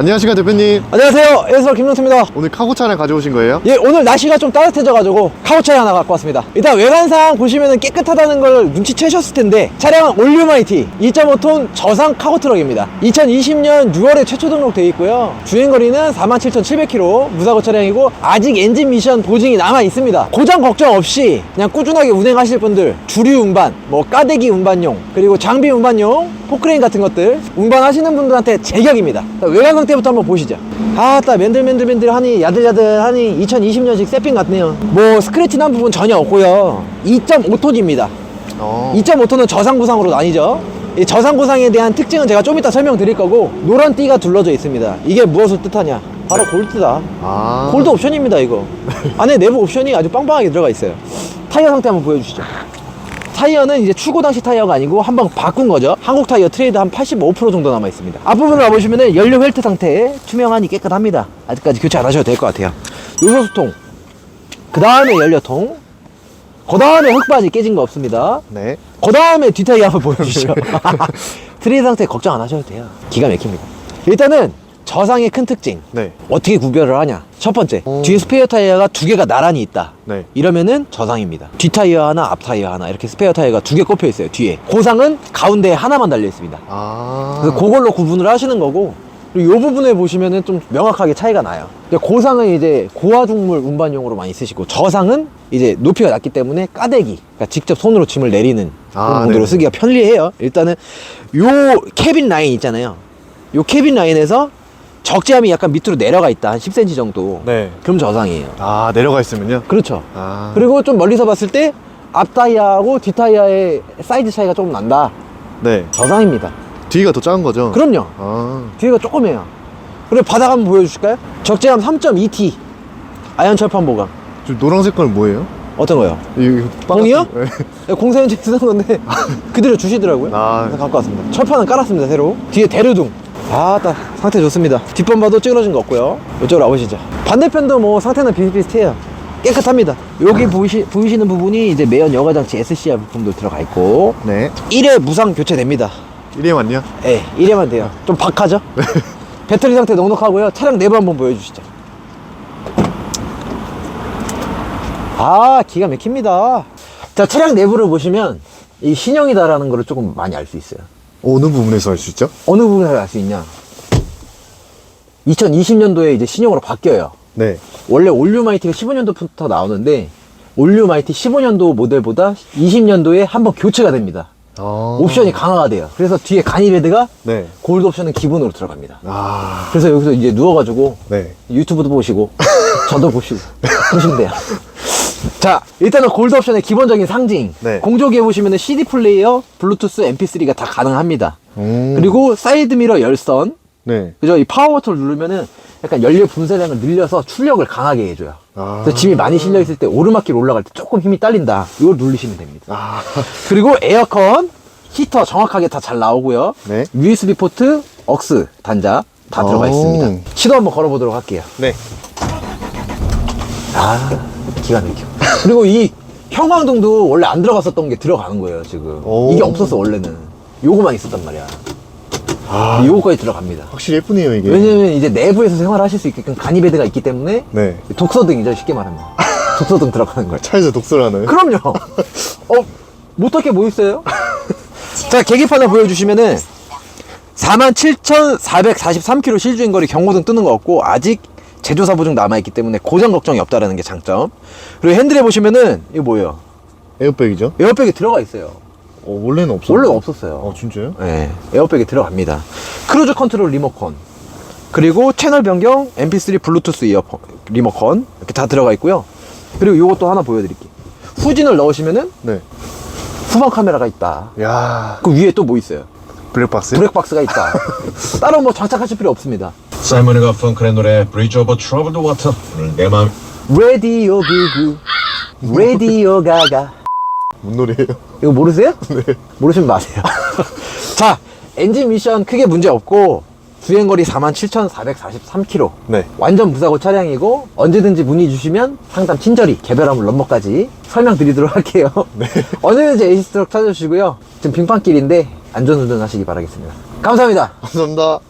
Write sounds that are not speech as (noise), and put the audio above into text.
안녕하십니까 대표님 안녕하세요. 에스더 김명수입니다. 오늘 카고 차량 가져오신 거예요? 예, 오늘 날씨가 좀 따뜻해져가지고 카우차이 하나 갖고 왔습니다. 일단 외관상 보시면 깨끗하다는 걸 눈치채셨을 텐데 차량은 올류마이티 2.5톤 저상 카고 트럭입니다. 2020년 6월에 최초 등록되어 있고요. 주행거리는 47,700km 무사고 차량이고 아직 엔진 미션 보증이 남아 있습니다. 고장 걱정 없이 그냥 꾸준하게 운행하실 분들 주류 운반, 뭐 까대기 운반용, 그리고 장비 운반용, 포크레인 같은 것들 운반하시는 분들한테 제격입니다. 자, 외관 상태 부터 한번 보시죠. 아따 맨들맨들맨들하니 야들야들하니 2020년식 세핑 같네요. 뭐 스크래치 난 부분 전혀 없고요. 2.5톤입니다. 어. 2.5톤은 저상구상으로 나뉘죠. 이 저상구상에 대한 특징은 제가 좀 이따 설명드릴 거고 노란 띠가 둘러져 있습니다. 이게 무엇을 뜻하냐? 바로 골드다. 아. 골드 옵션입니다 이거. 안에 내부 옵션이 아주 빵빵하게 들어가 있어요. 타이어 상태 한번 보여주시죠. 타이어는 이제 출고 당시 타이어가 아니고 한 번 바꾼 거죠. 한국 타이어 트레이드 한 85% 정도 남아 있습니다. 앞부분을 와보시면 연료 벨트 상태 투명하니 깨끗합니다. 아직까지 교체 안 하셔도 될 것 같아요. 요소수통, 그 다음에 연료통, 그 다음에 흙바지 깨진 거 없습니다. 네. 그 다음에 뒷타이어 한번 보여주시죠. (laughs) (laughs) 트레이드 상태 걱정 안 하셔도 돼요. 기가 막힙니다. 일단은 저상의 큰 특징. 네. 어떻게 구별을 하냐? 첫 번째, 오. 뒤에 스페어 타이어가 두 개가 나란히 있다. 네. 이러면은 저상입니다. 뒤 타이어 하나, 앞 타이어 하나 이렇게 스페어 타이어가 두 개 꼽혀 있어요. 뒤에 고상은 가운데에 하나만 달려 있습니다. 아. 그래서 그걸로 구분을 하시는 거고 그리고 이 부분에 보시면은 좀 명확하게 차이가 나요. 근데 고상은 이제 고화중물 운반용으로 많이 쓰시고 저상은 이제 높이가 낮기 때문에 까대기, 그러니까 직접 손으로 짐을 내리는 아, 네네. 쓰기가 편리해요. 일단은 요 캐빈 라인 있잖아요. 요 캐빈 라인에서 적재함이 약간 밑으로 내려가 있다 한 10cm 정도. 네. 그럼 저상이에요. 아 내려가 있으면요. 그렇죠. 아. 그리고 좀 멀리서 봤을 때 앞 타이어하고 뒷 타이어의 사이즈 차이가 조금 난다. 네. 저상입니다. 뒤가 더 작은 거죠? 그럼요. 아. 뒤가 조금해요. 그리고 바닥 한번 보여주실까요? 적재함 3.2T 아연 철판 보강 저 노란색 건 뭐예요? 어떤 거요? 이 공이요? 네. (laughs) 공사연체 쓰는 건데 그대로 주시더라고요. 아. 그래서 갖고 왔습니다. 철판은 깔았습니다 새로. 뒤에 대류등. 아따 상태 좋습니다. 뒷범 봐도 찌그러진 거 없고요. 이쪽으로 와보시죠. 반대편도 뭐 상태는 비슷비슷해요. 깨끗합니다. 여기 보이시, 보이시는 부분이 이제 매연 여과장치 SCR 부품도 들어가 있고 네. 1회 무상 교체됩니다. 이래 맞냐? 예, 이래만 돼요. 좀 박하죠? (laughs) 배터리 상태 넉넉하고요. 차량 내부 한번 보여주시죠. 아, 기가 막힙니다. 자, 차량 내부를 보시면 이 신형이다라는 거를 조금 많이 알 수 있어요. 어느 부분에서 할 수 있죠? 어느 부분에서 알 수 있냐? 2020년도에 이제 신형으로 바뀌어요. 네. 원래 올류마이티가 15년도부터 나오는데 올류마이티 15년도 모델보다 20년도에 한 번 교체가 됩니다. 아. 옵션이 강화가 돼요. 그래서 뒤에 간이베드가 네. 골드 옵션은 기본으로 들어갑니다. 아. 그래서 여기서 이제 누워가지고 네. 유튜브도 보시고 저도 보시고 (laughs) 보시면 돼요. 자 일단은 골드 옵션의 기본적인 상징 네. 공조기에 보시면 CD 플레이어, 블루투스, MP3가 다 가능합니다. 음. 그리고 사이드 미러 열선 네. 그죠? 이 파워 버튼을 누르면은 약간 연료 분쇄량을 늘려서 출력을 강하게 해줘요. 아. 그래서 짐이 많이 실려 있을 때 오르막길 올라갈 때 조금 힘이 딸린다. 이걸 누르시면 됩니다. 아. (laughs) 그리고 에어컨, 히터 정확하게 다 잘 나오고요. 네. USB 포트, 억스 단자 다 들어가 오. 있습니다. 시도 한번 걸어보도록 할게요. 네. 아, 기가 막혀. (laughs) 그리고 이 형광등도 원래 안 들어갔었던 게 들어가는 거예요, 지금. 오. 이게 없었어, 원래는. 요거만 있었단 말이야. 아. 요거까지 들어갑니다. 확실히 예쁘네요 이게. 왜냐면 이제 내부에서 생활하실 수 있게끔 간이베드가 있기 때문에 네. 독서등이죠, 쉽게 말하면. (laughs) 독서등 들어가는 거예요. 차에서 독서라는. 그럼요. (laughs) 어, 못할 게 뭐 있어요? 자, 계기판을 보여주시면은 47,443km 실주행거리 경고등 뜨는 거 없고 아직 제조사 보증 남아있기 때문에 고장 걱정이 없다라는 게 장점. 그리고 핸들에 보시면은 이거 뭐예요? 에어백이죠? 에어백이 들어가 있어요. 어 원래는 없었. 원래 없었어요. 어 진짜요? 네, 에어백이 들어갑니다. 크루즈 컨트롤 리모컨. 그리고 채널 변경, MP3 블루투스 이어폰, 리모컨 이렇게 다 들어가 있고요. 그리고 이것도 하나 보여드릴게요. 후진을 넣으시면은 네. 후방 카메라가 있다. 야. 그 위에 또 뭐 있어요? 블랙박스? 브렉박스가 있다. (laughs) 따로 뭐 장착하실 필요 없습니다. 사이먼 가펑클의 노래 브리지 오버 트러블드 워터 오늘 내 마음 레디오 구구, 레디오 가가. 뭔 노래예요? 이거 모르세요? (laughs) 모르시면 마세요. (laughs) 자, 엔진 미션 크게 문제 없고 주행거리 47,443km. 네. 완전 무사고 차량이고 언제든지 문의 주시면 상담 친절히 개별화물 넘버까지 설명드리도록 할게요. (laughs) 언제든지 에이스트럭 찾아주시고요. 지금 빙판길인데 안전운전 하시기 바라겠습니다. 감사합니다. 감사합니다.